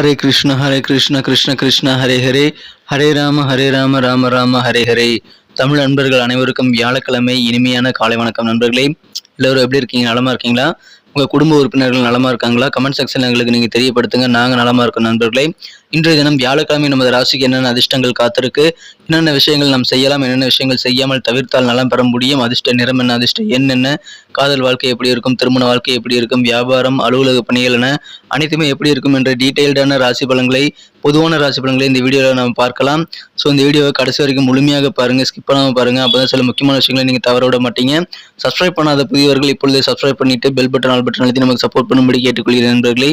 ஹரே கிருஷ்ண ஹரே கிருஷ்ண கிருஷ்ண கிருஷ்ண ஹரே ஹரே ஹரே ராம ஹரே ராம ராம ராம ஹரே ஹரே தமிழ் நண்பர்கள் அனைவருக்கும் வியாழக்கிழமை இனிமையான காலை வணக்கம் நண்பர்களே. எல்லோரும் எப்படி இருக்கீங்க? நலமா இருக்கீங்களா? உங்க குடும்ப உறுப்பினர்கள் நலமா இருக்காங்களா? கமெண்ட் செக்ஷன்ல எங்களுக்கு நீங்க தெரியப்படுத்துங்க. நாங்க நலமா இருக்கோம் நண்பர்களே. இன்றைய தினம் வியாழக்கிழமை நமது ராசிக்கு என்னென்ன அதிர்ஷ்டங்கள் காத்திருக்கு? என்னென்ன விஷயங்கள் நாம் செய்யலாம்? என்னென்ன விஷயங்கள் செய்யாமல் தவிர்த்தால் நலம் பெற முடியும்? அதிர்ஷ்ட நிறம் என்ன? அதிர்ஷ்ட எண் என்ன? காதல் வாழ்க்கை எப்படி இருக்கும் திருமண வாழ்க்கை எப்படி இருக்கும் வியாபாரம் அலுவலக பணிகள் என அனைத்துமே எப்படி இருக்கும் என்ற டீட்டெயில்டான ராசி பலன்களை பொதுவான ராசி பலன்களை இந்த வீடியோவில் நம்ம பார்க்கலாம். ஸோ இந்த வீடியோவை கடைசி வரைக்கும் முழுமையாக பாருங்கள் ஸ்கிப் பண்ணாமல் பாருங்கள் அப்போ தான் சில முக்கியமான விஷயங்களை நீங்கள் தவற விட மாட்டீங்க. சப்ஸ்கிரைப் பண்ணாத புதியவர்கள் இப்பொழுது சப்ஸ்கிரைப் பண்ணிட்டு பெல் பட்டன் ஆல் பட்டன் அழுத்தி நமக்கு சப்போர்ட் பண்ணும்படி கேட்டுக்கொள்கிறேன் நண்பர்களே.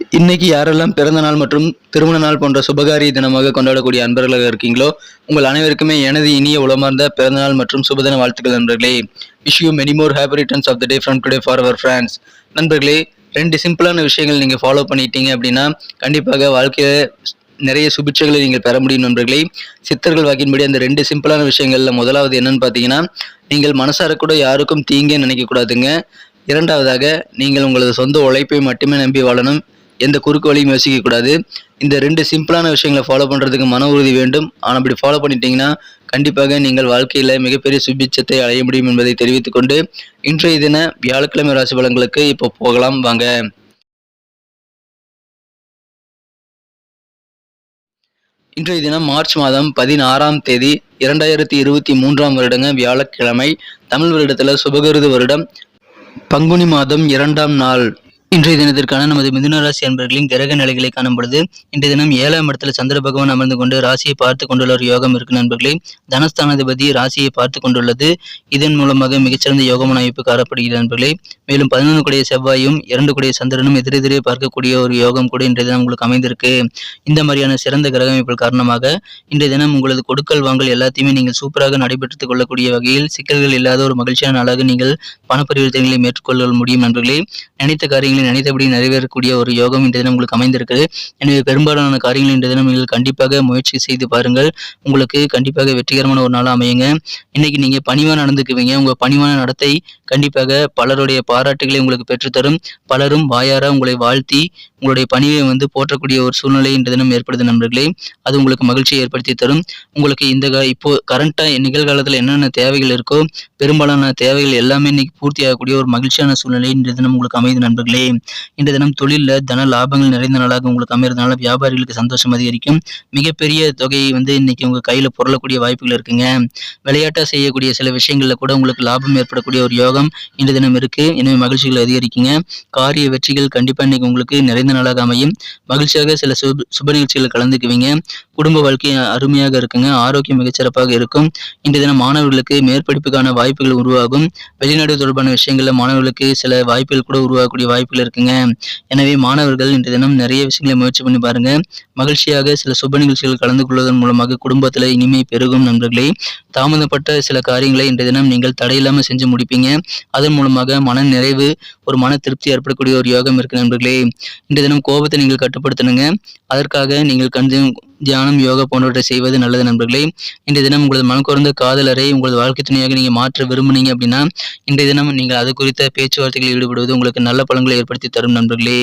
இன்னைக்கு யாரெல்லாம் பிறந்த நாள் மற்றும் திருமண நாள் போன்ற சுபகாரிய தினமாக கொண்டாடக்கூடிய அன்பர்களாக இருக்கீங்களோ உங்கள் அனைவருக்குமே எனது இனிய உளமார்ந்த பிறந்த நாள் மற்றும் சுபதின வாழ்த்துக்கள் நண்பர்களே. Wish you many more happy returns of the day from today for our friends நண்பர்களே ரெண்டு சிம்பிளான விஷயங்கள் நீங்கள் ஃபாலோ பண்ணிட்டீங்க அப்படின்னா கண்டிப்பாக வாழ்க்கையில் நிறைய சுபிட்சைகளை நீங்கள் பெற முடியும் நண்பர்களே. சித்தர்கள் வாக்கின்படி அந்த ரெண்டு சிம்பிளான விஷயங்களில் முதலாவது என்னன்னு பார்த்தீங்கன்னா நீங்கள் மனசார கூட யாருக்கும் தீங்கே நினைக்கக்கூடாதுங்க இரண்டாவதாக நீங்கள் உங்களது சொந்த உழைப்பை மட்டுமே நம்பி வாழணும். எந்த குறுக்கு வழியும் யோசிக்கக்கூடாது இந்த ரெண்டு சிம்பிளான விஷயங்களை ஃபாலோ பண்ணுறதுக்கு மன உறுதி வேண்டும். ஆனால் அப்படி ஃபாலோ பண்ணிட்டீங்கன்னா கண்டிப்பாக நீங்கள் வாழ்க்கையில் மிகப்பெரிய சுபிச்சத்தை அடைய முடியும் என்பதை தெரிவித்துக்கொண்டு இன்றைய தின வியாழக்கிழமை ராசி பலன்களுக்கு இப்போ போகலாம். வாங்க. இன்றைய தினம் மார்ச் மாதம் பதினாறாம் தேதி இரண்டாயிரத்தி இருபத்தி மூன்றாம் வருடங்க வியாழக்கிழமை தமிழ் வருடத்தில் சுபகிருது வருடம். பங்குனி மாதம் இரண்டாம் நாள். இன்றைய தினத்திற்கான நமது மிதுன ராசி அன்பர்களின் கிரக நிலைகளை காணும் பொழுது இன்றைய தினம் ஏழாம் இடத்துல சந்திர பகவான் அமர்ந்து கொண்டு ராசியை பார்த்து கொண்டுள்ள ஒரு யோகம் இருக்கு நண்பர்களே. தனஸ்தானாதிபதி ராசியை பார்த்து கொண்டுள்ளது. இதன் மூலமாக மிகச்சிறந்த யோகமான அமைப்பு காணப்படுகிறது நண்பர்களே. மேலும் பதினொன்று கூடிய செவ்வாயும் இரண்டு கூடிய சந்திரனும் எதிரெதிரே பார்க்கக்கூடிய ஒரு யோகம் கூட இன்றைய தினம் உங்களுக்கு அமைந்திருக்கு. இந்த மாதிரியான சிறந்த கிரக அமைப்புகள் காரணமாக இன்றைய தினம் உங்களது கொடுக்கல் வாங்கல் எல்லாத்தையுமே நீங்கள் சூப்பராக நடைபெற்றுக் கொள்ளக்கூடிய வகையில் சிக்கல்கள் இல்லாத ஒரு மகிழ்ச்சியான நாளாக நீங்கள் பணப்பரிவர்த்தனைகளை மேற்கொள்ள முடியும் நண்பர்களே. நினைத்த காரியங்கள் நினைத்தபடி நிறைவேறக்கூடிய ஒரு யோகம் இந்த தினம் உங்களுக்கு அமைந்திருக்குது எனவே பெரும்பாலான காரியங்கள் இந்த தினம் நீங்கள் கண்டிப்பாக முயற்சி செய்து பாருங்கள். உங்களுக்கு கண்டிப்பாக வெற்றிகரமான ஒரு நாளாக அமையுங்க. இன்னைக்கு நீங்க பணிவாக நடந்துக்குவீங்க. உங்க பணிவான நடத்தை கண்டிப்பாக பலருடைய பாராட்டுகளை உங்களுக்கு பெற்றுத்தரும். பலரும் வாயார உங்களை வாழ்த்தி உங்களுடைய பணியை வந்து போற்றக்கூடிய ஒரு சூழ்நிலை இன்று தினம் ஏற்படுது நண்பர்களே. அது உங்களுக்கு மகிழ்ச்சியை ஏற்படுத்தி தரும். உங்களுக்கு இந்த இப்போ கரண்ட்டாக நிகழ்காலத்தில் என்னென்ன தேவைகள் இருக்கோ பெரும்பாலான தேவைகள் எல்லாமே இன்னைக்கு பூர்த்தி ஆகக்கூடிய ஒரு மகிழ்ச்சியான சூழ்நிலை இன்று தினம் உங்களுக்கு அமைது நண்பர்களே. இன்று தினம் தொழிலில் தன லாபங்கள் நிறைந்த நாளாக உங்களுக்கு அமைறதுனால வியாபாரிகளுக்கு சந்தோஷம் அதிகரிக்கும். மிகப்பெரிய தொகையை வந்து இன்னைக்கு உங்க கையில புரளக்கூடிய வாய்ப்புகள் இருக்குங்க. விளையாட்டா செய்யக்கூடிய சில விஷயங்கள்ல கூட உங்களுக்கு லாபம் ஏற்படக்கூடிய ஒரு யோகம் இன்று தினம் இருக்கு. எனவே மகிழ்ச்சிகள் அதிகரிக்குங்க. காரிய வெற்றிகள் கண்டிப்பா இன்னைக்கு உங்களுக்கு நிறைந்த நாளாக அமையும். மகிழ்ச்சியாக சில சுப சுப நிகழ்ச்சிகள் கலந்துக்குவீங்க. குடும்ப வாழ்க்கை அருமையாக இருக்குங்க. ஆரோக்கியம் மிகச்சிறப்பாக இருக்கும். இன்றைய தினம் மாணவர்களுக்கு மேற்படிப்புக்கான வாய்ப்புகள் உருவாகும். வெளிநாடு தொடர்பான விஷயங்களில் மாணவர்களுக்கு சில வாய்ப்புகள் கூட உருவாகக்கூடிய வாய்ப்புகள் இருக்குங்க. எனவே மாணவர்கள் இன்றைய தினம் நிறைய விஷயங்களை முயற்சி பண்ணி பாருங்க. மகிழ்ச்சியாக சில சுப நிகழ்ச்சிகள் கலந்து கொள்வதன் மூலமாக குடும்பத்தில் இனிமை பெருகும் நண்பர்களே. தாமதப்பட்ட சில காரியங்களை இன்றைய தினம் நீங்கள் தடையில்லாமல் செஞ்சு முடிப்பீங்க. அதன் மூலமாக மன நிறைவு ஒரு மன திருப்தி ஏற்படக்கூடிய ஒரு யோகம் இருக்கு நண்பர்களே. இன்றைய தினம் கோபத்தை நீங்கள் கட்டுப்படுத்தணுங்க. அதற்காக நீங்கள் கொஞ்சம் தியானம் யோகா போன்றவற்றை செய்வது நல்லது நண்பர்களே. இன்றைய தினம் உங்களது மனக்குறந்த காதலரை உங்களது வாழ்க்கை துணையாக நீங்கள் மாற்ற விரும்புனீங்க அப்படின்னா இன்றைய தினம் நீங்கள் அது குறித்த பேச்சுவார்த்தைகளில் ஈடுபடுவது உங்களுக்கு நல்ல பலன்களை ஏற்படுத்தி தரும் நண்பர்களே.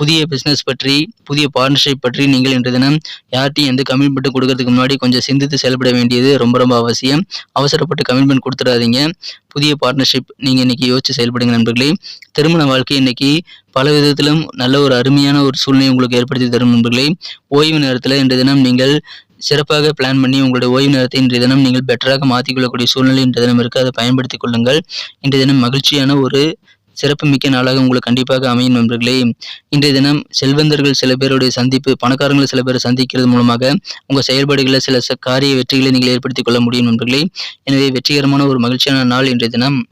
புதிய பிஸ்னஸ் பற்றி புதிய பார்ட்னர்ஷிப் பற்றி நீங்கள் இன்று தினம் யார்ட்டையும் எந்த கமிட்மெண்ட் கொடுக்கறதுக்கு முன்னாடி கொஞ்சம் சிந்தித்து செயல்பட வேண்டியது ரொம்ப ரொம்ப அவசியம். அவசரப்பட்டு கமிட்மெண்ட் கொடுத்துடாதீங்க. புதிய பார்ட்னர்ஷிப் நீங்கள் இன்னைக்கு யோசிச்சு செயல்படுங்க நண்பர்களே. திருமண வாழ்க்கை இன்னைக்கு பல விதத்திலும் நல்ல ஒரு அருமையான ஒரு சூழ்நிலை உங்களுக்கு ஏற்படுத்தி தரும் நண்பர்களே. ஓய்வு நேரத்தில் இன்று தினம் நீங்கள் சிறப்பாக பிளான் பண்ணி உங்களுடைய ஓய்வு நேரத்தை இன்றைய தினம் நீங்கள் பெட்டராக மாற்றிக்கொள்ளக்கூடிய சூழ்நிலை இன்றைய தினம் இருக்குது அதை பயன்படுத்திக் கொள்ளுங்கள். இன்றைய தினம் மகிழ்ச்சியான ஒரு சிறப்புமிக்க நாளாக உங்களுக்கு கண்டிப்பாக அமையும் நண்பர்களே. இன்றைய தினம் செல்வந்தர்கள் சில பேருடைய சந்திப்பு பணக்காரங்களை சில பேரை சந்திக்கிறது மூலமாக உங்கள் செயல்பாடுகளில் சில ச- காரிய வெற்றிகளை நீங்கள் ஏற்படுத்திக் கொள்ள முடியும் நண்பர்களே. எனவே வெற்றிகரமான ஒரு மகிழ்ச்சியான நாள் இன்றைய தினம்.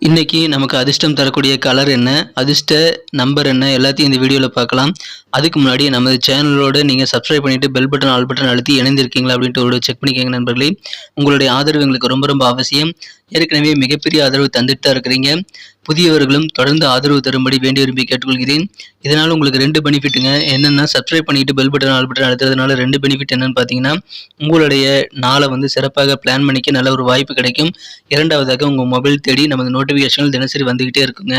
இன்னைக்கு நமக்கு அதிர்ஷ்டம் தரக்கூடிய கலர் என்ன அதிர்ஷ்ட நம்பர் என்ன எல்லாத்தையும் இந்த வீடியோவில் பார்க்கலாம். அதுக்கு முன்னாடி நமது சேனலோடு நீங்கள் சப்ஸ்கிரைப் பண்ணிவிட்டு பெல் பட்டன் ஆல் பட்டன் அழுத்தி இணைந்திருக்கீங்களா அப்படின்ட்டு ஒரு செக் பண்ணிக்கோங்க நண்பர்களே. உங்களுடைய ஆதரவு எங்களுக்கு ரொம்ப ரொம்ப அவசியம். ஏற்கனவே மிகப்பெரிய ஆதரவு தந்துட்டு தான் இருக்கிறீங்க. புதியவர்களும் தொடர்ந்து ஆதரவு தரும்படி வேண்டி விரும்பி கேட்டுக்கொள்கிறேன். இதனால் உங்களுக்கு ரெண்டு பெனிஃபிட்டுங்க என்னென்னா சப்ஸ்கிரைப் பண்ணிட்டு பெல் பட்டன் ஆல் பட்டன் அழுத்துறதுனால ரெண்டு பெனிஃபிட் என்னன்னு பார்த்தீங்கன்னா உங்களுடைய நாளை வந்து சிறப்பாக பிளான் பண்ணிக்க நல்ல ஒரு வாய்ப்பு கிடைக்கும். இரண்டாவதாக உங்கள் மொபைல் தேடி நமது நோட்டிஃபிகேஷன்கள் தினசரி வந்துக்கிட்டே இருக்குங்க.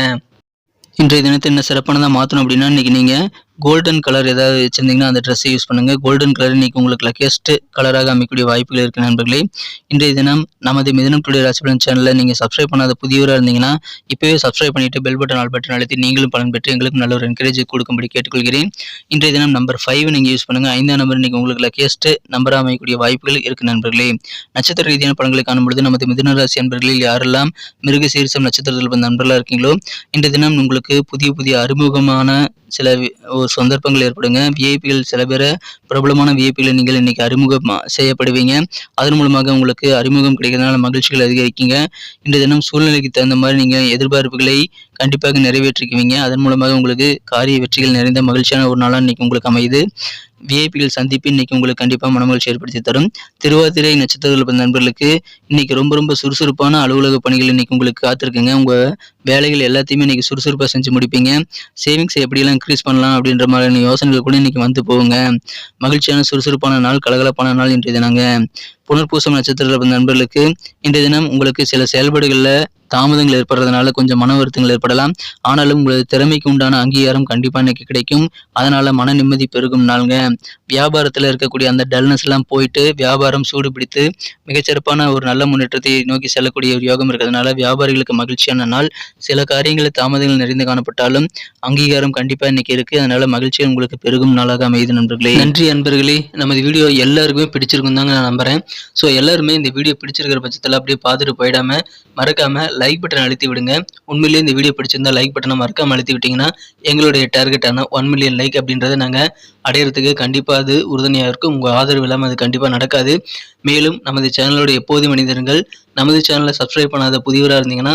இன்றைய தினத்தை என்ன சிறப்பானதாக மாற்றணும் அப்படின்னா இன்றைக்கி நீங்கள் கோல்டன் கலர் ஏதாவது வச்சுருந்தீங்கன்னா அந்த ட்ரெஸ்ஸை யூஸ் பண்ணுங்கள் கோல்டன் கலர் இன்றைக்கி உங்களுக்கு லக்கியஸ்ட் கலராக அமைக்கக்கூடிய வாய்ப்புகள் இருக்குது நண்பர்களே. இன்றைய தினம் நமது மிதனம் டுடே ராசிபலன் சேனலில் நீங்கள் சப்ஸ்கிரைப் பண்ணாத புதியவராக இருந்தீங்கன்னா இப்போவே சப்ஸ்கிரைப் பண்ணிவிட்டு பெல் பட்டன் ஆல் பட்டன் அழுத்தி நீங்களும் பலன் பெற்று எங்களுக்கு நல்ல ஒரு என்கரேஜ் கொடுக்கும்படி கேட்டுக்கொள்கிறேன். இன்றைய தினம் நம்பர் ஃபைவ் நீங்கள் யூஸ் பண்ணுங்கள் ஐந்தாம் நம்பர் இன்றைக்கி உங்களுக்கு லக்கியஸ்ட் நம்பராக அமைக்கக்கூடிய வாய்ப்புகள் இருக்குது நண்பர்களே. நட்சத்திர ரீதியான பலன்களை காணும்பொழுது நமது மிதன ராசி நண்பர்களில் யாரெல்லாம் மிருக சீரிசம் நட்சத்திரத்தில் நண்பர்களாக இருக்கீங்களோ இன்றைய தினம் உங்களுக்கு புதிய புதிய அறிமுகமான சில ஒரு சந்தர்ப்பங்கள் ஏற்படுங்க. விஐபிகள் சில பேர் பிரபலமான விஐபிகளை நீங்கள் இன்னைக்கு அறிமுகம் செய்யப்படுவீங்க. அதன் மூலமாக உங்களுக்கு அறிமுகம் கிடைக்கிறதுனால மகிழ்ச்சிகள் அதிகரிக்குங்க. இன்றைய தினம் சூழ்நிலைக்கு தகுந்த மாதிரி நீங்கள் எதிர்பார்ப்புகளை கண்டிப்பாக நிறைவேற்றிக்குவீங்க. அதன் மூலமாக உங்களுக்கு காரிய வெற்றிகள் நிறைந்த மகிழ்ச்சியான ஒரு நாளாக இன்னைக்கு உங்களுக்கு அமையுது. விஐபிகள் சந்திப்பு இன்னைக்கு உங்களுக்கு கண்டிப்பாக மனமகிழ்ச்சி ஏற்படுத்தி தரும். திருவாதிரை நட்சத்திரத்தில் பிறந்த நண்பர்களுக்கு இன்னைக்கு ரொம்ப ரொம்ப சுறுசுறுப்பான அலுவலக பணிகள் இன்னைக்கு உங்களுக்கு காத்திருக்குங்க. உங்க வேலைகள் எல்லாத்தையுமே இன்றைக்கி சுறுசுறுப்பாக செஞ்சு முடிப்பீங்க. சேவிங்ஸ் எப்படியெல்லாம் இன்க்ரீஸ் பண்ணலாம் அப்படின்ற மாதிரியான யோசனைகள் கூட இன்றைக்கி வந்து போகுங்க. மகிழ்ச்சியான சுறுசுறுப்பான நாள் கலகலப்பான நாள் இன்றைய தினங்க. புனர்பூசம் நட்சத்திரத்தில் நண்பர்களுக்கு இன்றைய தினம் உங்களுக்கு சில செயல்பாடுகளில் தாமதங்கள் ஏற்படுறதுனால கொஞ்சம் மன வருத்தங்கள் ஏற்படலாம். ஆனாலும் உங்களது திறமைக்கு உண்டான அங்கீகாரம் கண்டிப்பாக இன்னைக்கு கிடைக்கும். அதனால மன நிம்மதி பெருகும் நாளுங்க. வியாபாரத்தில் இருக்கக்கூடிய அந்த டல்னஸ் எல்லாம் போயிட்டு வியாபாரம் சூடு பிடித்து மிகச்சிறப்பான ஒரு நல்ல முன்னேற்றத்தை நோக்கி செல்லக்கூடிய ஒரு யோகம் இருக்கிறதுனால வியாபாரிகளுக்கு மகிழ்ச்சியான நாள். சில காரியங்களில் தாமதங்கள் நிறைந்து காணப்பட்டாலும் அங்கீகாரம் கண்டிப்பாக இன்னைக்கு இருக்கு. அதனால மகிழ்ச்சி உங்களுக்கு பெருகும் நாளாக அமையுது நண்பர்களே. நன்றி நண்பர்களே நமது வீடியோ எல்லாருக்குமே பிடிச்சிருக்கும் தாங்க நான் நம்புறேன். ஸோ எல்லாருமே இந்த வீடியோ பிடிச்சிருக்கிற பட்சத்தில் அப்படியே பார்த்துட்டு போயிடாம மறக்காம லைக் பட்டன் அழுத்தி விடுங்க. உண்மையிலேயே இந்த வீடியோ பிடிச்சிருந்தா லைக் பட்டனை மறக்காம அழுத்தி விட்டீங்கன்னா எங்களுடைய டார்கெட்டான ஒன் மில்லியன் லைக் அப்படின்றத நாங்கள் அடையிறதுக்கு கண்டிப்பாக அது உறுதுணையாக இருக்கும். உங்கள் ஆதரவு இல்லாமல் அது கண்டிப்பாக நடக்காது. மேலும் நமது சேனலோட எப்போது மனிதர்கள் நமது சேனலை சப்ஸ்கிரைப் பண்ணாத புதியவராக இருந்தீங்கன்னா